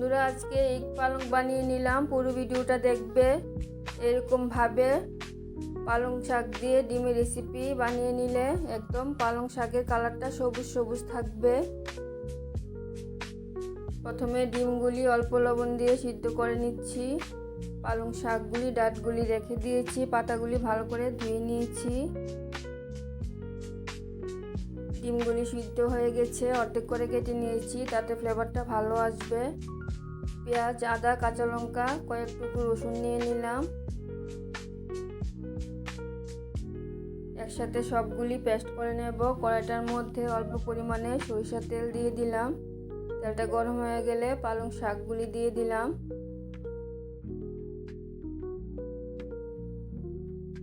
বন্ধুরা, আজকে এগ পালং বানিয়ে নিলাম। পুরো ভিডিওটা দেখবে এরকমভাবে পালং শাক দিয়ে ডিমের রেসিপি বানিয়ে নিলে একদম পালং শাকের কালারটা সবুজ সবুজ থাকবে। প্রথমে ডিমগুলি অল্প লবণ দিয়ে সিদ্ধ করে নিচ্ছি। পালং শাকগুলি ডাঁটগুলি রেখে দিয়েছি, পাতাগুলি ভালো করে ধুয়ে নিয়েছি। ডিমগুলি সিদ্ধ হয়ে গেছে, অর্ধেক করে কেটে নিয়েছি, তাতে ফ্লেভারটা ভালো আসবে। পেঁয়াজ, আদা, কাঁচা লঙ্কা, কয়েক টুকরো রসুন নিয়ে নিলাম। একসাথে সবগুলি পেস্ট করে নেব। কড়াইটার মধ্যে অল্প পরিমাণে সরিষার তেল দিয়ে দিলাম। তেলটা গরম হয়ে গেলে পালং শাকগুলি দিয়ে দিলাম।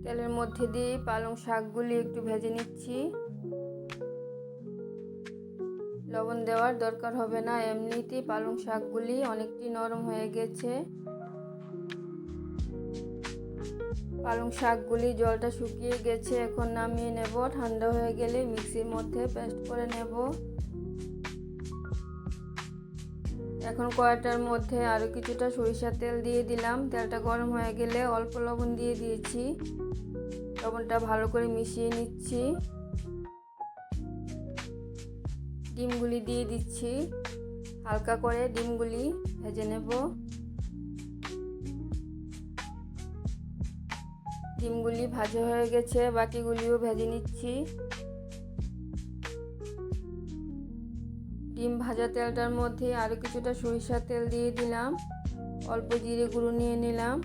তেলের মধ্যে দিয়ে পালং শাকগুলি একটু ভেজে নিচ্ছি। লবণ দেওয়ার দরকার হবে না। এমনিতেই পালং শাকগুলি অনেকটি নরম হয়ে গেছে। পালং শাকগুলি জলটা শুকিয়ে গেছে, এখন নামিয়ে নেব। ঠান্ডা হয়ে গেলে মিক্সির মধ্যে পেস্ট করে নেব। এখন কড়াইটার মধ্যে আরও কিছুটা সরিষার তেল দিয়ে দিলাম। তেলটা গরম হয়ে গেলে অল্প লবণ দিয়ে দিয়েছি। লবণটা ভালো করে মিশিয়ে নিচ্ছি। ডিমগুলি দিয়ে দিচ্ছি। হালকা করে ডিমগুলি ভেজে নেব। ডিমগুলি ভাজা হয়ে গেছে, বাকিগুলিও ভেজে নিচ্ছি। ডিম ভাজা তেলটার মধ্যে আরও কিছুটা সরিষার তেল দিয়ে দিলাম। অল্প জিরে গুঁড়ো নিয়ে নিলাম।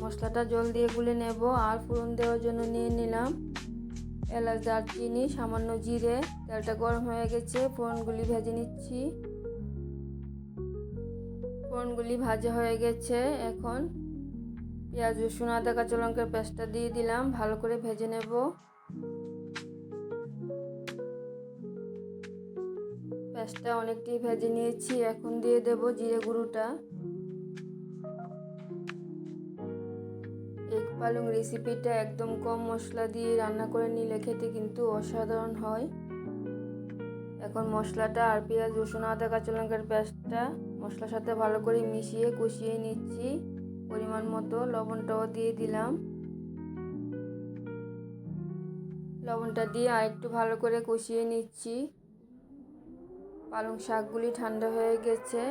মশলাটা জল দিয়ে গুলে নেব, আর ফোড়ন দেওয়ার জন্য নিয়ে নিলাম। এলাচ, দারচিনি, সামান্য জিরে, তেলটা গরম হয়ে গেছে, ফোড়নগুলি ভেজে নিচ্ছি। ফোড়নগুলি ভাজা হয়ে গেছে, এখন পেঁয়াজ, রসুন, আদা, কাঁচা লঙ্কার পেস্টটা দিয়ে দিলাম, ভালো করে ভেজে নেব। পেস্টটা অনেকটাই ভেজে নিয়েছি, এখন দিয়ে দেব জিরে গুঁড়োটা। এগ পালং রেসিপিটা একদম কম মশলা দিয়ে রান্না করে নিলে খেতে কিন্তু অসাধারণ হয়। এখন মশলাটা আর পেঁয়াজ, রসুন, আদা, কাঁচা লঙ্কার পেস্টটা মশলার সাথে ভালো করে মিশিয়ে কষিয়ে নিচ্ছি। পরিমাণ মতো লবণটাও দিয়ে দিলাম। লবণটা দিয়ে আর একটু ভালো করে কষিয়ে নিচ্ছি। পালং শাকগুলি ঠান্ডা হয়ে গেছে,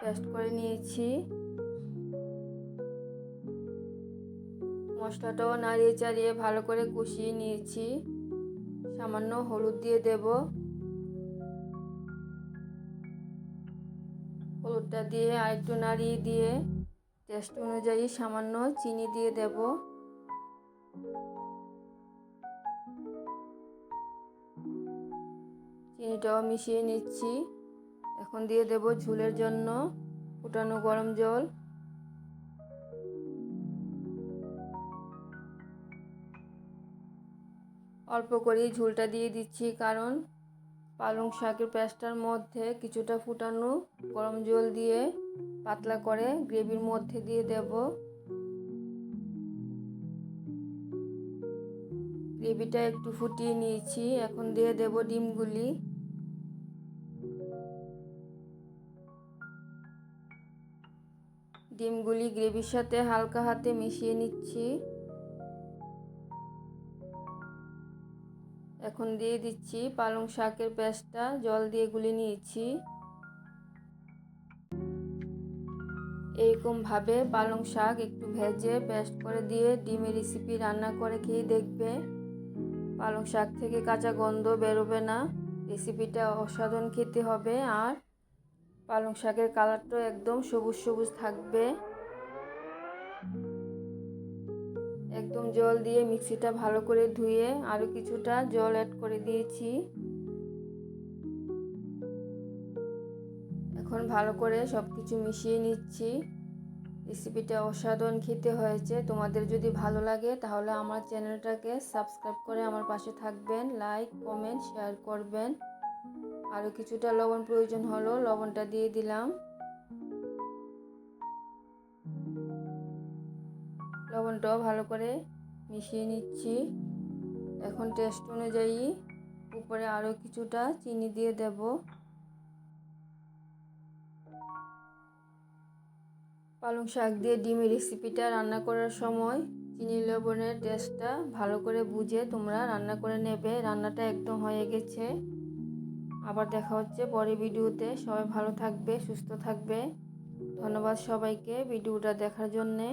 পেস্ট করে নিয়েছি। মশলাটাও নাড়িয়ে চাড়িয়ে ভালো করে কষিয়ে নিয়েছি। সামান্য হলুদ দিয়ে দেব। হলুদটা দিয়ে আর একটু নাড়িয়ে দিয়ে টেস্ট অনুযায়ী সামান্য চিনি দিয়ে দেব। চিনিটাও মিশিয়ে নিচ্ছি। এখন দিয়ে দেব ঝুলের জন্য ফুটানো গরম জল। অল্প করেই ঝোলটা দিয়ে দিচ্ছি, কারণ পালং শাকের পেস্টটার মধ্যে কিছুটা ফুটানো গরম জল দিয়ে পাতলা করে গ্রেভির মধ্যে দিয়ে দেব। গ্রেভিটা একটু ফুটিয়ে নিয়েছি, এখন দিয়ে দেব ডিমগুলি। ডিমগুলি গ্রেভির সাথে হালকা হাতে মিশিয়ে নিচ্ছি। এখন দিয়ে দিচ্ছি পালং শাকের পেস্টটা, জল দিয়ে গুলে নিয়েছি। এরকমভাবে পালং শাক একটু ভেজে পেস্ট করে দিয়ে ডিমের রেসিপি রান্না করে খেয়ে দেখবে। পালং শাক থেকে কাঁচা গন্ধ বেরোবে না রেসিপিটা অসাধারণ খেতে হবে। আর পালং শাকের কালারটাও একদম সবুজ সবুজ থাকবে। জল দিয়ে মিক্সিটা ভালো করে ধুয়ে আরও কিছুটা জল অ্যাড করে দিয়েছি। এখন ভালো করে সব কিছু মিশিয়ে নিচ্ছি। রেসিপিটা অসাধারণ খেতে হয়েছে। তোমাদের যদি ভালো লাগে তাহলে আমার চ্যানেলটাকে সাবস্ক্রাইব করে আমার পাশে থাকবেন, লাইক, কমেন্ট, শেয়ার করবেন। আরও কিছুটা লবণ প্রয়োজন হলো, লবণটা দিয়ে দিলাম। লবণটাও ভালো করে মিশিয়ে নিচ্ছি। এখন টেস্ট অনুযায়ী উপরে আরও কিছুটা চিনি দিয়ে দেব। পালং শাক দিয়ে ডিমের রেসিপিটা রান্না করার সময় চিনি লবণের টেস্টটা ভালো করে বুঝে তোমরা রান্না করে নেবে। রান্নাটা একদম হয়ে গেছে। আবার দেখা হচ্ছে পরে ভিডিওতে। সবাই ভালো থাকবে, সুস্থ থাকবে। ধন্যবাদ সবাইকে ভিডিওটা দেখার জন্যে।